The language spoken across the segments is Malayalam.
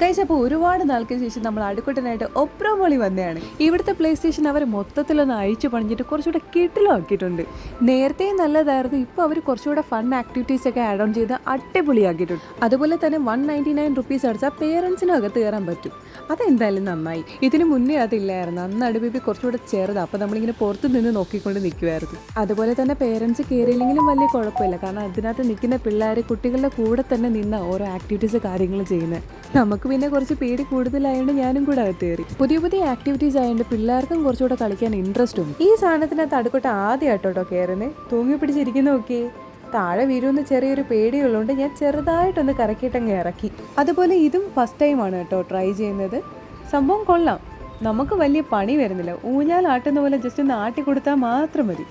കഴിച്ച് അപ്പോൾ ഒരുപാട് നാൾക്ക് ശേഷം നമ്മൾ അടുക്കുട്ടനായിട്ട് ഒപ്രമോളി വന്നതാണ്. ഇവിടുത്തെ പ്ലേ സ്റ്റേഷൻ അവർ മൊത്തത്തിലൊന്ന് അഴിച്ചു പണിഞ്ഞിട്ട് കുറച്ചുകൂടെ കിട്ടിലാക്കിയിട്ടുണ്ട്. നേരത്തെ നല്ലതായിരുന്നു ഇപ്പോൾ അവർ കുറച്ചുകൂടെ ഫൺ ആക്ടിവിറ്റീസ് ഒക്കെ ആഡ് ഓൺ ചെയ്ത് അടിപൊളിയാക്കിയിട്ടുണ്ട്. അതുപോലെ തന്നെ വൺ നയന്റി നയൻ റുപ്പീസ് അടിച്ചാൽ പേരൻസിനും അകത്ത് കയറാൻ പറ്റും. അതെന്തായാലും നന്നായി. ഇതിന് മുന്നേ അതില്ലായിരുന്നു. അന്ന് അടുപ്പിപ്പി കുറച്ചുകൂടെ ചെറുതാണ് അപ്പോൾ നമ്മളിങ്ങനെ പുറത്ത് നിന്ന് നോക്കിക്കൊണ്ട് നിൽക്കുമായിരുന്നു അതുപോലെ തന്നെ പേരൻസ് കയറിയില്ലെങ്കിലും വലിയ കുഴപ്പമില്ല. കാരണം അതിനകത്ത് നിൽക്കുന്ന പിള്ളേർ കുട്ടികളുടെ കൂടെ തന്നെ നിന്ന് ഓരോ ആക്ടിവിറ്റീസ് കാര്യങ്ങൾ ചെയ്യുന്നത്. നമുക്ക് പിന്നെ കുറച്ച് പേടി കൂടുതലായതുകൊണ്ട് ഞാനും കൂടെ അകത്ത് കയറി. പുതിയ പുതിയ ആക്ടിവിറ്റീസ് ആയതുകൊണ്ട് പിള്ളേർക്കും കുറച്ചുകൂടെ കളിക്കാൻ ഇൻട്രസ്റ്റ് ഉണ്ട് ഈ സാധനത്തിനകത്ത് അടുക്കോട്ട് ആദ്യമായിട്ടോട്ടോ കയറുന്നത് തൂങ്ങി പിടിച്ചിരിക്കുന്ന ഓക്കെ താഴെ വീഴുമെന്ന് ചെറിയൊരു പേടിയുള്ളതുകൊണ്ട് ഞാൻ ചെറുതായിട്ടൊന്ന് കറക്കിയിട്ടങ്ങ് ഇറക്കി. അതുപോലെ ഇതും ഫസ്റ്റ് ടൈമാണ് കേട്ടോ ട്രൈ ചെയ്യുന്നത്. സംഭവം കൊള്ളാം. നമുക്ക് വലിയ പണി വരുന്നില്ല. ഊഞ്ഞാൽ ആട്ടുന്ന പോലെ ജസ്റ്റ് ഒന്ന് ആട്ടി കൊടുത്താൽ മാത്രം മതി.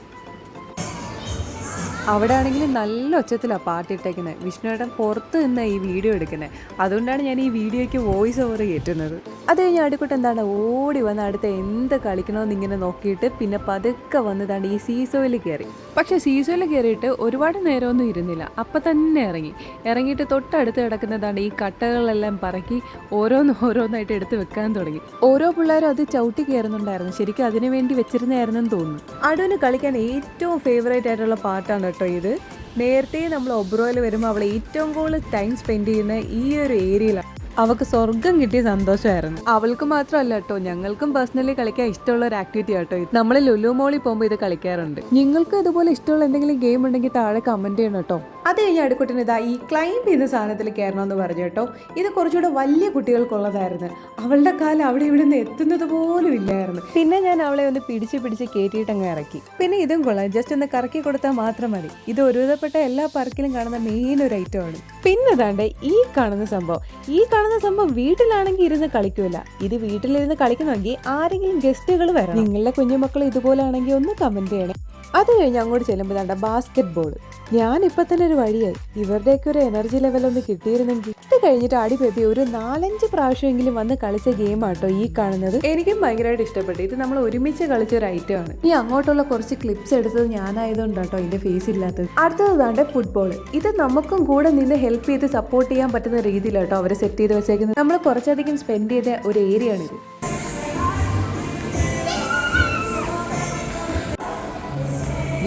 അവിടെ ആണെങ്കിൽ നല്ല ഒച്ചത്തിലാണ് പാട്ടിട്ടേക്കുന്നത് വിഷ്ണുവേട്ടൻ പുറത്ത് നിന്ന് ഈ വീഡിയോ എടുക്കുന്നത് അതുകൊണ്ടാണ് ഞാൻ ഈ വീഡിയോയ്ക്ക് വോയിസ് ഓവർ കയറ്റുന്നത് അത് കഴിഞ്ഞ് അടുക്കൂട്ട് എന്താണ് ഓടി വന്ന് അടുത്ത് എന്ത് കളിക്കണമെന്ന് ഇങ്ങനെ നോക്കിയിട്ട് പിന്നെ പതുക്കെ വന്നതാണ് ഈ സീസോയിൽ കയറി പക്ഷെ സീസോയിൽ കയറിയിട്ട് ഒരുപാട് നേരമൊന്നും ഇരുന്നില്ല. അപ്പം തന്നെ ഇറങ്ങി. ഇറങ്ങിയിട്ട് തൊട്ടടുത്ത് കിടക്കുന്നതാണ് ഈ കട്ടകളെല്ലാം പറക്കി ഓരോന്ന് ഓരോന്നായിട്ട് എടുത്ത് വെക്കാൻ തുടങ്ങി. ഓരോ പിള്ളേരും അത് ചവിട്ടി കയറുന്നുണ്ടായിരുന്നു. ശരിക്കും അതിനു വേണ്ടി വെച്ചിരുന്നായിരുന്നെന്ന് തോന്നുന്നു. അടുവിന് കളിക്കാൻ ഏറ്റവും ഫേവറേറ്റ് ആയിട്ടുള്ള പാട്ടാണ് കേട്ടോ ഇത്. നേരത്തെ നമ്മൾ ഒബ്രോയിൽ വരുമ്പോൾ അവൾ ഏറ്റവും കൂടുതൽ ടൈം സ്പെൻഡ് ചെയ്യുന്ന ഈ ഒരു ഏരിയയിലാണ് അവൾക്ക് സ്വർഗം കിട്ടിയ സന്തോഷമായിരുന്നു. അവൾക്ക് മാത്രമല്ല കേട്ടോ ഞങ്ങൾക്കും പേഴ്സണലി കളിക്കാൻ ഇഷ്ടമുള്ള ഒരു ആക്ടിവിറ്റി ആട്ടോ ഇത്. നമ്മൾ ലുലു മോളിൽ പോകുമ്പോൾ ഇത് കളിക്കാറുണ്ട്. നിങ്ങൾക്ക് ഇതുപോലെ ഇഷ്ടമുള്ള എന്തെങ്കിലും ഗെയിം ഉണ്ടെങ്കിൽ താഴെ കമന്റ് ചെയ്യണം കേട്ടോ. അത് കഴിഞ്ഞ് അടുക്കുട്ടൻ ഇതാ ഈ ക്ലൈംബ് ചെയ്യുന്ന സാധനത്തിൽ കയറണം എന്ന് പറഞ്ഞു കേട്ടോ. ഇത് കുറച്ചുകൂടെ വലിയ കുട്ടികൾക്കുള്ളതായിരുന്നു. അവളുടെ കാലം അവിടെ ഇവിടെ നിന്ന് എത്തുന്നത് പോലും ഇല്ലായിരുന്നു. പിന്നെ ഞാൻ അവളെ ഒന്ന് പിടിച്ച് പിടിച്ച് കയറ്റിയിട്ട് അങ്ങ് ഇറക്കി. പിന്നെ ഇതും കൊള്ളാം. ജസ്റ്റ് ഒന്ന് കറക്കി കൊടുത്താൽ മാത്രം മതി. ഇത് ഒരുവിധപ്പെട്ട എല്ലാ പാർക്കിലും കാണുന്ന മെയിൻ ഒരു ഐറ്റമാണ് പിന്നെ ദാണ്ടെ ഈ കാണുന്ന സംഭവം. ഈ കാണുന്ന സംഭവം വീട്ടിലാണെങ്കിൽ ഇരുന്ന് കളിക്കൂല. ഇത് വീട്ടിലിരുന്ന് കളിക്കണമെങ്കിൽ ആരെങ്കിലും ഗസ്റ്റുകൾ വരണം. നിങ്ങളുടെ കുഞ്ഞുമക്കൾ ഇതുപോലെ ആണെങ്കിൽ ഒന്ന് കമന്റ് ചെയ്യണേ. അത് കഴിഞ്ഞ് അങ്ങോട്ട് ചെല്ലുമ്പോൾ തണ്ട ബാസ്കറ്റ് ബോൾ ഞാൻ ഇപ്പൊ തന്നെ ഒരു വഴിയായി. ഇവരുടെയൊക്കെ ഒരു എനർജി ലെവൽ ഒന്ന് കിട്ടിയിരുന്നെങ്കിൽ ഇത് കഴിഞ്ഞിട്ട് അടി പേപ്പി ഒരു നാലഞ്ച് പ്രാവശ്യമെങ്കിലും വന്ന് കളിച്ച ഗെയിം ആട്ടോ ഈ കാണുന്നത്. എനിക്കും ഭയങ്കരമായിട്ട് ഇഷ്ടപ്പെട്ടു. ഇത് നമ്മൾ ഒരുമിച്ച് കളിച്ച ഒരു ഐറ്റം ആണ്. ഈ അങ്ങോട്ടുള്ള കുറച്ച് ക്ലിപ്സ് എടുത്തത് ഞാനായതുകൊണ്ട് കേട്ടോ ഇതിന്റെ ഫേസ് ഇല്ലാത്തത്. അടുത്തത് ദാണ്ട് ഫുട്ബോൾ ഇത് നമുക്കും കൂടെ നിന്ന് ഹെൽപ്പ് ചെയ്ത് സപ്പോർട്ട് ചെയ്യാൻ പറ്റുന്ന രീതിയിലാട്ടോ അവരെ സെറ്റ് ചെയ്ത് വെച്ചേക്കുന്നത്. നമ്മൾ കുറച്ചധികം സ്പെൻഡ് ചെയ്ത ഒരു ഏരിയ ആണിത്.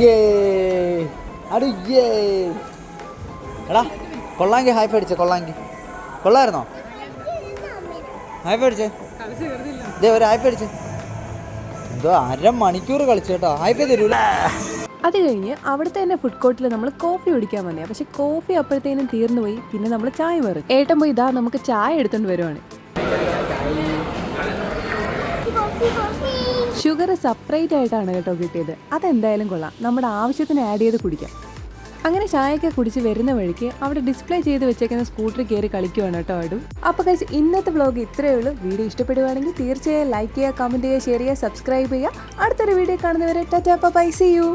യേ അടി യേ എടാ കൊള്ളാങ്കി ഹൈഫ് അടിച്ചേ കൊള്ളാങ്കി. കൊള്ളായിരുന്നോ? ഹൈഫ് അടിച്ചേ? ദേ ഒരു ഹൈഫ് അടിച്ചേ. എന്തോ അരമണിക്കൂർ കളിച്ചു കേട്ടോ ഹൈഫ് തരൂല. അത് കഴിഞ്ഞ് അവിടുത്തെ തന്നെ ഫുഡ് കോർട്ടിൽ നമ്മൾ കോഫി കുടിക്കാൻ വന്നേ പക്ഷെ കോഫി അപ്പോഴത്തേനും തീർന്നു പോയി. പിന്നെ നമ്മൾ ചായ മാറി ഏട്ടൻ പോയി ഇതാ നമുക്ക് ചായ എടുത്തോണ്ട് വരുവാണ്. ഷുഗർ സെപ്പറേറ്റ് ആയിട്ടാണ് കേട്ടോ കിട്ടിയത്. അതെന്തായാലും കൊള്ളാം. നമ്മുടെ ആവശ്യത്തിന് ആഡ് ചെയ്ത് കുടിക്കാം. അങ്ങനെ ചായയൊക്കെ കുടിച്ച് വരുന്ന വഴിക്ക് അവിടെ ഡിസ്പ്ലേ ചെയ്ത് വെച്ചേക്കുന്ന സ്കൂട്ടർ കയറി കളിക്കുവാണ് കേട്ടോ അടു. അപ്പോൾ കഴിച്ച് ഇന്നത്തെ വ്ളോഗ് ഇത്രയേ ഉള്ളൂ. വീഡിയോ ഇഷ്ടപ്പെടുവാണെങ്കിൽ തീർച്ചയായും ലൈക്ക് ചെയ്യുക കമന്റ് ചെയ്യുക ഷെയർ ചെയ്യുക സബ്സ്ക്രൈബ് ചെയ്യുക. അടുത്തൊരു വീഡിയോ കാണുന്നവരെ ടാറ്റാ ബൈ സി യു